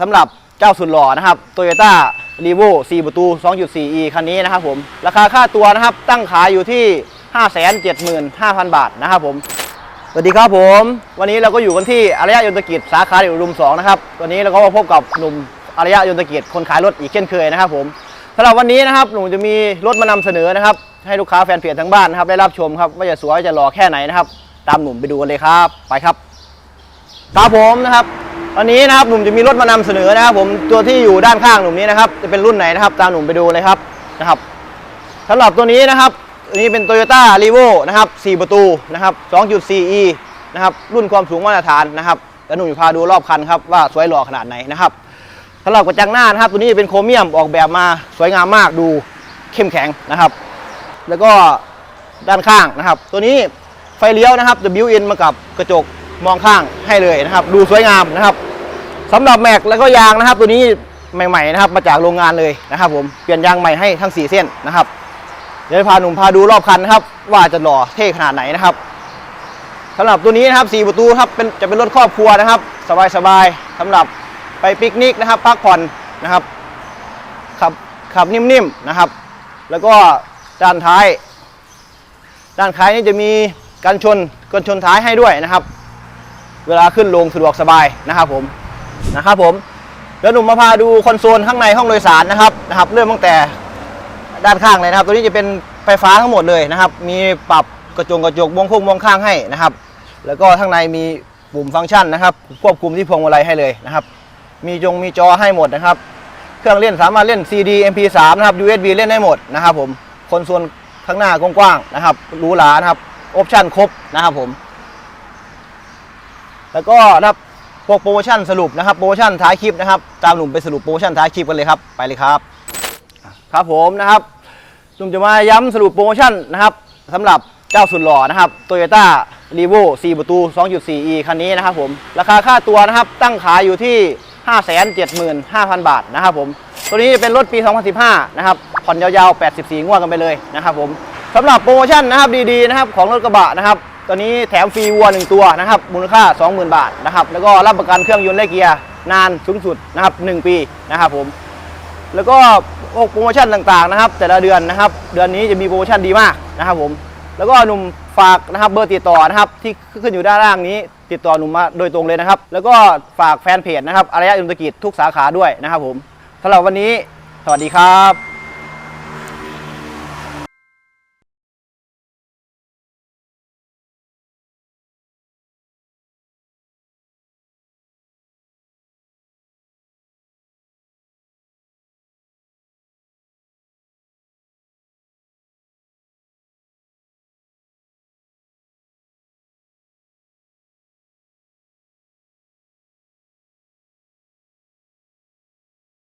สำหรับเจ้าสุดหล่อนะครับ Toyota r e v o 4 ประตู 2.4e คันนี้นะครับผม ราคาค่าตัวนะครับตั้งขายอยู่ที่ 575,000 บาทนะครับผม สวัสดีครับผม วันนี้เราก็อยู่กันที่อารยะยนตกิจสาขาอยู่รุม 2 นะครับ วันนี้เราก็มาพบกับหนุ่มอารยะยนตกิจคนขายรถอีกเช่นเคยนะครับผมสำหรับวันนี้นะครับหนุ่มจะมีรถมานำเสนอนะครับ ให้ลูกค้าแฟนเพจทั้งบ้านนะครับได้รับชมครับว่าจะสวยจะหล่อแค่ไหนนะครับ ตามหนุ่มไปดูกันเลยครับ ไปครับครับผมนะครับ วันนี้นะครับหนุ่มจะมีรถมานำเสนอนะครับ ผมตัวที่อยู่ด้านข้างหนุ่มนี้นะครับจะเป็นรุ่นไหนนะครับ ตามหนุ่มไปดูเลยครับนะครับสำหรับตัวนี้นะครับอันนี้เป็น Toyota r e v o นะครับ 4 ประตูนะครับ 2.4e นะครับรุ่นความสูงมาตรฐานนะครับแล้วหนุ่มจะพาดูรอบคันครับว่าสวยหล่อขนาดไหนนะครับสำหรับกระจังหน้านะครับตัวนี้เป็นโครเมียมออกแบบมาสวยงามมากดูเข้มแข็งนะครับ แล้วก็ด้านข้างนะครับ ตัวนี้ไฟเลี้ยวนะครับจะบิวอินมากับกระจกมองข้างให้เลยนะครับ ดูสวยงามนะครับ สำหรับแม็กแล้วก็ยางนะครับ ตัวนี้ใหม่ๆนะครับ มาจากโรงงานเลยนะครับผมเปลี่ยนยางใหม่ให้ทั้ง 4 เส้นนะครับ เดี๋ยวพาหนุ่มพาดูรอบคันนะครับ ว่าจะหล่อเท่ขนาดไหนนะครับสำหรับตัวนี้นะครับ4ประตูครับเป็นจะเป็นรถครอบครัวนะครับ สบายๆสำหรับไปปิกนิกนะครับพักผ่อนนะครับขับขับนิ่มๆนะครับ แล้วก็ด้านท้าย ด้านท้ายนี่จะมีกันชนกันชนท้ายให้ด้วยนะครับ เวลาขึ้นลงสะดวกสบายนะครับผม นะครับผมเดี๋ยวหนุ่มมาพาดูคอนโซลข้างในห้องโดยสารนะครับนะครับเริ่มตั้งแต่ด้านข้างเลยนะครับ ตัวนี้จะเป็นไฟฟ้าทั้งหมดเลยนะครับ มีปรับกระจกกระจกมองพุ่งมองข้างให้นะครับ แล้วก็ข้างในมีปุ่มฟังก์ชันนะครับ ควบคุมที่พวงมาลัยให้เลยนะครับ มีจงมีจอให้หมดนะครับ เครื่องเล่นสามารถเล่น CD MP3 นะครับ USB เล่นได้หมดนะครับ ผมคอนโซลข้างหน้ากว้างๆนะครับหรูหรานะครับออปชั่นครบนะครับผม แล้วก็นะครับ พวกโปรโมชั่นสรุปนะครับโปรโมชั่นท้ายคลิปนะครับตามหนุ่มไปสรุปโปรโมชั่นท้ายคลิปกันเลยครับไปเลยครับ ครับผมนะครับหนุ่มจะมาย้ำสรุปโปรโมชั่นนะครับสำหรับเจ้าสุดหล่อนะครับ Toyota r e v o 4ประตู 2.4e คันนี้นะครับผมราคาค่าตัวนะครับตั้งขายอยู่ที่ 575,000 บาทนะครับผมตัวนี้เป็นรถปี 2015 นะครับผ่อนยาวๆ 84 งวดกันไปเลยนะครับผมสำหรับโปรโมชั่นนะครับดีๆนะครับของรถกระบะนะครับ ตัวนี้แถมฟรีวัว 1 ตัวนะครับมูลค่า 20,000 บาทนะครับแล้วก็รับประกันเครื่องยนต์และเกียร์นานสูงสุดนะครับ1ปีนะครับผมแล้วก็โปรโมชั่นต่างๆนะครับ แต่ละเดือนนะครับ เดือนนี้จะมีโปรโมชั่นดีมากนะครับผมแล้วก็หนุ่มฝากนะครับเบอร์ติดต่อนะครับที่ขึ้นอยู่ด้านล่างนี้ ติดต่อหนุ่มมาโดยตรงเลยนะครับ แล้วก็ฝากแฟนเพจนะครับอารยะยุนตกิจทุกสาขาด้วยนะครับผมสำหรับวันนี้ สวัสดีครับ